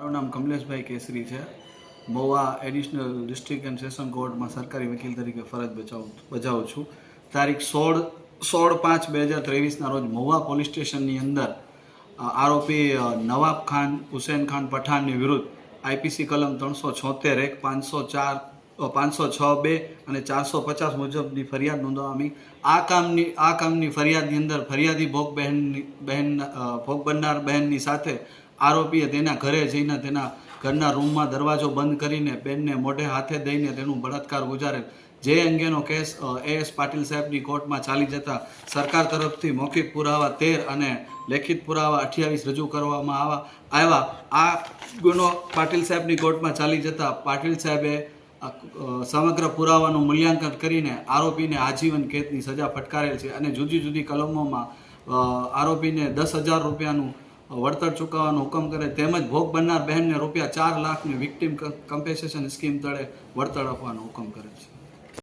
મારું નામ કમલેશભાઈ કેસરી છે. Mahuva additional district and session કોર્ટમાં સરકારી વકીલ તરીકે ફરજ બજાવું બજાવું છું. તારીખ સોળ સોળ પાંચ બે હજાર ત્રેવીસના રોજ મહુવા પોલીસ સ્ટેશનની અંદર આરોપી નવાબ ખાન, હુસેન ખાન પઠાણની વિરુદ્ધ આઈપીસી કલમ ત્રણસો છોતેર એક પાંચસો ચાર પાંચસો છ બે અને ચારસો પચાસ મુજબની ફરિયાદ નોંધવામાં આ કામની આ કામની ફરિયાદની અંદર ફરિયાદી ભોગ બહેનની બહેન ભોગ બનનાર બહેનની સાથે આરોપીએ તેના ઘરે જઈને તેના ઘરના રૂમમાં દરવાજો બંધ કરીને બેનને મોઢે હાથે દઈને તેનું બળાત્કાર ગુજારેલ જે અંગેનો કેસ એસ પાટીલ સાહેબની કોર્ટમાં ચાલી જતા સરકાર તરફથી મૌખિક પુરાવા તેર અને લેખિત પુરાવા અઠ્યાવીસ રજૂ કરવામાં આવા, આવ્યા. આ ગુનો પાટીલ સાહેબની કોર્ટમાં ચાલી જતા પાટીલ સાહેબે સમગ્ર પુરાવાનું મૂલ્યાંકન કરીને આરોપીને આજીવન કેદની સજા ફટકારેલ છે અને જુદી જુદી કલમોમાં આરોપીને દસ હજાર રૂપિયાનું વળતર ચૂકવવાનો હુકમ કરે, તેમજ ભોગ બનનાર બહેનને રૂપિયા ચાર લાખની વિક્ટિમ કમ્પેન્સેશન સ્કીમ તળે વળતર આપવાનો હુકમ કરે છે.